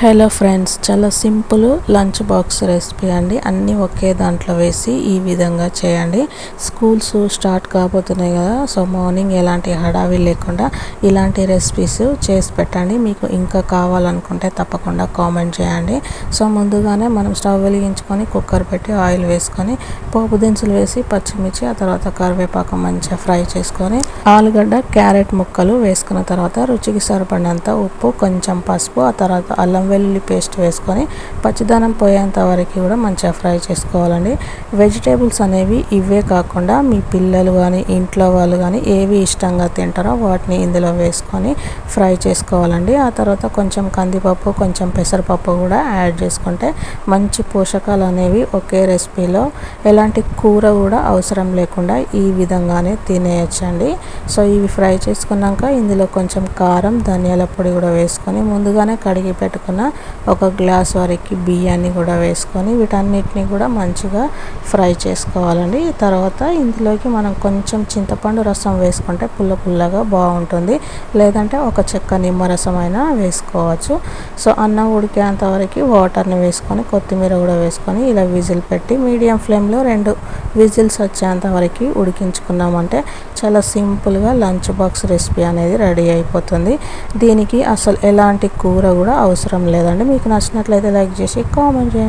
Hello friends చాలా simple lunch box recipe అండి. అన్నీ ఒకే దాంట్లో వేసి ఈ విధంగా చేయండి. స్కూల్స్ స్టార్ట్ కాబోతున్నాయి కదా సో మార్నింగ్ ఎలాంటి హడావి లేకుండా ఇలాంటి రెసిపీస్ చేసి పెట్టండి. మీకు ఇంకా కావాలనుకుంటే తప్పకుండా కామెంట్ చేయండి. సో ముందుగానే మనం స్టవ్ వెలిగించుకొని కుక్కర్ పెట్టి ఆయిల్ వేసుకొని పోపు దినుసులు వేసి పచ్చిమిర్చి ఆ తర్వాత కరివేపాకు మంచిగా ఫ్రై చేసుకొని ఆలుగడ్డ క్యారెట్ ముక్కలు వేసుకున్న తర్వాత రుచికి సరిపడినంత ఉప్పు కొంచెం పసుపు ఆ తర్వాత అల్లం వెల్లుల్లి పేస్ట్ వేసుకొని పచ్చిదనం పోయేంత వరకు కూడా మంచిగా ఫ్రై చేసుకోవాలండి. వెజిటేబుల్స్ అనేవి ఇవే కాకుండా మీ పిల్లలు కానీ ఇంట్లో వాళ్ళు కానీ ఏవి ఇష్టంగా తింటారో వాటిని ఇందులో వేసుకొని ఫ్రై చేసుకోవాలండి. ఆ తర్వాత కొంచెం కందిపప్పు కొంచెం పెసరపప్పు కూడా యాడ్ చేసుకుంటే మంచి పోషకాలు అనేవి ఒకే రెసిపీలో ఎలాంటి కూర కూడా అవసరం లేకుండా ఈ విధంగానే తినేయచ్చండి. సో ఇవి ఫ్రై చేసుకున్నాక ఇందులో కొంచెం కారం ధనియాల పొడి కూడా వేసుకొని ముందుగానే కడిగి పెట్టుకున్న ఒక గ్లాస్ వరకు బియ్యాన్ని కూడా వేసుకొని వీటన్నిటిని కూడా మంచిగా ఫ్రై చేసుకోవాలండి. తర్వాత ఇందులోకి మనం కొంచెం చింతపండు రసం వేసుకుంటే పుల్ల పుల్లగా బాగుంటుంది. లేదంటే ఒక చెక్క నిమ్మరసం అయినా వేసుకోవచ్చు. సో అన్నం ఉడికేంత వరకు వాటర్ని వేసుకొని కొత్తిమీర కూడా వేసుకొని ఇలా విజిల్ పెట్టి మీడియం ఫ్లేమ్లో రెండు విజిల్స్ వచ్చేంత వరకు ఉడికించుకున్నామంటే చాలా సింపుల్గా లంచ్ బాక్స్ రెసిపీ అనేది రెడీ అయిపోతుంది. దీనికి అసలు ఎలాంటి కూర కూడా అవసరం లేదండి. మీకు నచ్చినట్లయితే లైక్ చేసి కామెంట్ చేయండి.